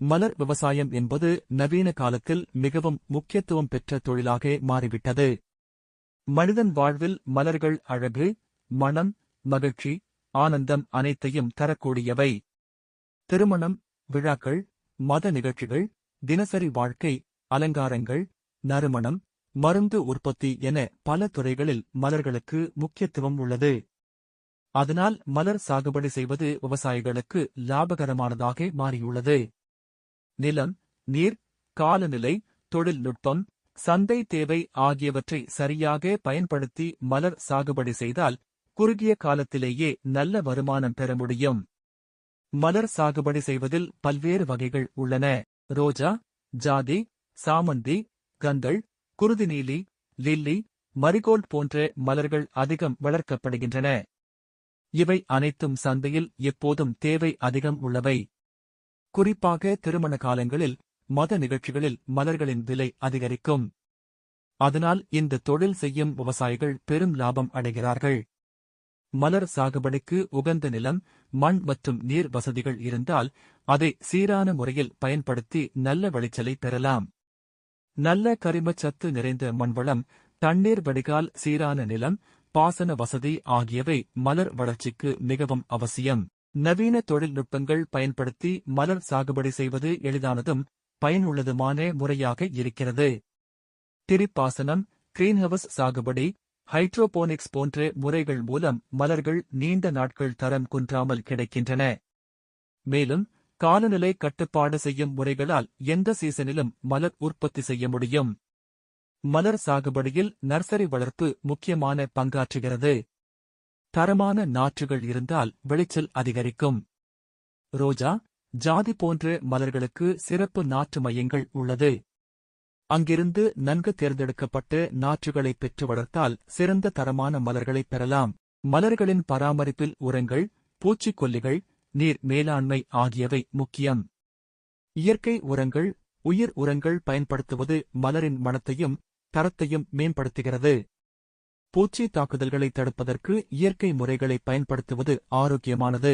மலர் விவசாயம் என்பது நவீன காலத்தில் மிகவும் முக்கியத்துவம் பெற்ற தொழிலாக மாறிவிட்டது. மனிதன் வாழ்வில் மலர்கள் அழகு மனம் மகிழ்ச்சி ஆனந்தம் அனைத்தையும் தரக்கூடியவை. திருமணம் விழாக்கள் மத நிகழ்ச்சிகள் தினசரி வாழ்க்கை அலங்காரங்கள் நறுமணம் மருந்து உற்பத்தி என பல துறைகளில் மலர்களுக்கு முக்கியத்துவம் உள்ளது. அதனால் மலர் சாகுபடி செய்வது விவசாயிகளுக்கு லாபகரமானதாக மாறியுள்ளது. நிலம் நீர் காலநிலை தொழில்நுட்பம் சந்தை தேவை ஆகியவற்றை சரியாக பயன்படுத்தி மலர் சாகுபடி செய்தால் குறுகிய காலத்திலேயே நல்ல வருமானம் பெற முடியும். மலர் சாகுபடி செய்வதில் பல்வேறு வகைகள் உள்ளன. ரோஜா ஜாதி சாமந்தி கந்தள் குருதிநீலி லில்லி மரிகோல்ட் போன்ற மலர்கள் அதிகம் வளர்க்கப்படுகின்றன. இவை அனைத்தும் சந்தையில் எப்போதும் தேவை அதிகம் உள்ளவை. குறிப்பாக திருமண காலங்களில் மத நிகழ்ச்சிகளில் மலர்களின் விலை அதிகரிக்கும். அதனால் இந்த தொழில் செய்யும் விவசாயிகள் பெரும் லாபம் அடைகிறார்கள். மலர் சாகுபடிக்கு உகந்த நிலம் மண் மற்றும் நீர் வசதிகள் இருந்தால் அதை சீரான முறையில் பயன்படுத்தி நல்ல விளைச்சலை பெறலாம். நல்ல கரிமச்சத்து நிறைந்த மண்வளம் தண்ணீர் வடிகால் சீரான நிலம் பாசன வசதி ஆகியவை மலர் வளர்ச்சிக்கு மிகவும் அவசியம். நவீன தொழில்நுட்பங்கள் பயன்படுத்தி மலர் சாகுபடி செய்வது எளிதானதும் பயனுள்ளதுமான முறையாக இருக்கிறது. திரிப்பாசனம் கிரீன்ஹவுஸ் சாகுபடி ஹைட்ரோபோனிக்ஸ் போன்ற முறைகள் மூலம் மலர்கள் நீண்ட நாட்கள் தரம் குன்றாமல் கிடைக்கின்றன. மேலும் காலநிலை கட்டுப்பாடு செய்யும் முறைகளால் எந்த சீசனிலும் மலர் உற்பத்தி செய்ய முடியும். மலர் சாகுபடியில் நர்சரி வளர்ப்பு முக்கியமான பங்காற்றுகிறது. தரமான நாற்றுகள் இருந்தால் விளைச்சல் அதிகரிக்கும். ரோஜா ஜாதி போன்ற மலர்களுக்கு சிறப்பு நாற்று மையங்கள் உள்ளது. அங்கிருந்து நன்கு தேர்ந்தெடுக்கப்பட்டு நாற்றுகளை பெற்று வளர்த்தால் சிறந்த தரமான மலர்களை பெறலாம். மலர்களின் பராமரிப்பில் உரங்கள் பூச்சிக்கொல்லிகள் நீர் மேலாண்மை ஆகியவை முக்கியம். இயற்கை உரங்கள் உயிர் உரங்கள் பயன்படுத்துவது மலரின் மனத்தையும் தரத்தையும் மேம்படுத்துகிறது. பூச்சி தாக்குதல்களை தடுப்பதற்கு இயற்கை முறைகளை பயன்படுத்துவது ஆரோக்கியமானது.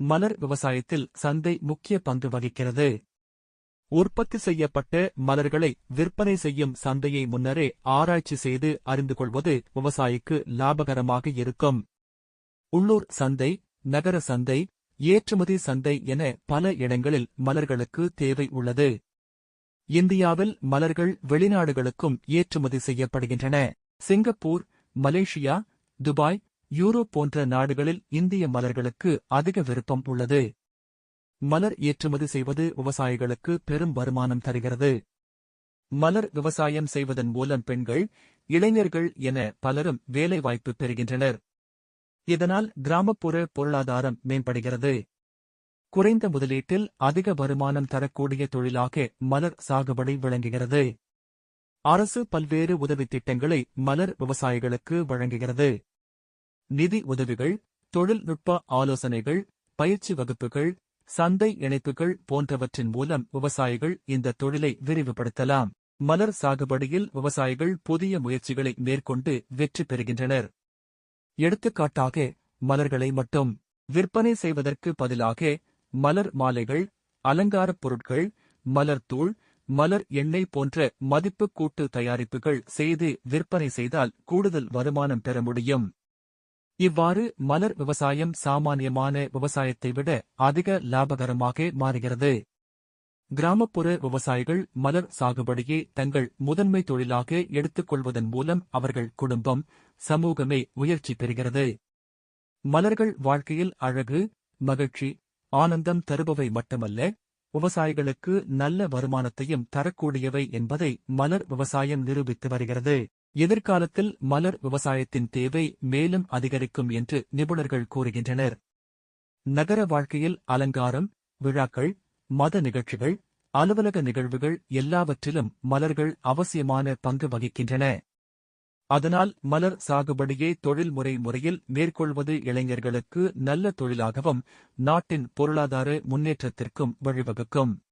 மலர் விவசாயத்தில் சந்தை முக்கிய பங்கு வகிக்கிறது. உற்பத்தி செய்யப்பட்ட மலர்களை விற்பனை செய்யும் சந்தையை முன்னரே ஆராய்ச்சி செய்து அறிந்து கொள்வது விவசாயிக்கு லாபகரமாக இருக்கும். உள்ளூர் சந்தை நகர சந்தை ஏற்றுமதி சந்தை என பல இடங்களில் மலர்களுக்கு தேவை உள்ளது. இந்தியாவில் மலர்கள் வெளிநாடுகளுக்கும் ஏற்றுமதி செய்யப்படுகின்றன. சிங்கப்பூர் மலேசியா துபாய் யூரோப் போன்ற நாடுகளில் இந்திய மலர்களுக்கு அதிக விருப்பம் உள்ளது. மலர் ஏற்றுமதி செய்வது விவசாயிகளுக்கு பெரும் வருமானம் தருகிறது. மலர் விவசாயம் செய்வதன் மூலம் பெண்கள் இளைஞர்கள் என பலரும் வேலைவாய்ப்பு பெறுகின்றனர். இதனால் கிராமப்புற பொருளாதாரம் மேம்படுகிறது. குறைந்த முதலீட்டில் அதிக வருமானம் தரக்கூடிய தொழிலாக மலர் சாகுபடி விளங்குகிறது. அரசு பல்வேறு உதவித் திட்டங்களை மலர் விவசாயிகளுக்கு வழங்குகிறது. நிதி உதவிகள் தொழில்நுட்ப ஆலோசனைகள் பயிற்சி வகுப்புகள் சந்தை இணைப்புகள் போன்றவற்றின் மூலம் விவசாயிகள் இந்த தொழிலை விரிவுபடுத்தலாம். மலர் சாகுபடியில் விவசாயிகள் புதிய முயற்சிகளை மேற்கொண்டு வெற்றி பெறுகின்றனர். எடுத்துக்காட்டாக மலர்களை மட்டும். விற்பனை செய்வதற்கு பதிலாக மலர் மாலைகள் அலங்காரப் பொருட்கள் மலர் தூள் மலர் எண்ணெய் போன்ற மதிப்பு கூட்டு தயாரிப்புகள் செய்து விற்பனை செய்தால் கூடுதல் வருமானம் பெற முடியும். இவ்வாறு மலர் விவசாயம் சாமானியமான விவசாயத்தை விட அதிக லாபகரமாக மாறுகிறது. கிராமப்புற விவசாயிகள் மலர் சாகுபடியை தங்கள் முதன்மை தொழிலாக எடுத்துக் கொள்வதன் மூலம் அவர்கள் குடும்பம் சமூகமே உயர்ச்சி பெறுகிறது. மலர்கள் வாழ்க்கையில் அழகு மகிழ்ச்சி ஆனந்தம் தருபவை மட்டுமல்ல விவசாயிகளுக்கு நல்ல வருமானத்தையும் தரக்கூடியவை என்பதை மலர் விவசாயம் நிரூபித்து வருகிறது. எதிர்காலத்தில் மலர் விவசாயத்தின் தேவை மேலும் அதிகரிக்கும் என்று நிபுணர்கள் கூறுகின்றனர். நகர வாழ்க்கையில் அலங்காரம் விழாக்கள் மத நிகழ்ச்சிகள் அலுவலக நிகழ்வுகள் எல்லாவற்றிலும் மலர்கள் அவசியமான பங்கு வகிக்கின்றன. அதனால் மலர் சாகுபடியை தொழில்முறை முறையில் மேற்கொள்வது இளைஞர்களுக்கு நல்ல தொழிலாகவும் நாட்டின் பொருளாதார முன்னேற்றத்திற்கும் வழிவகுக்கும்.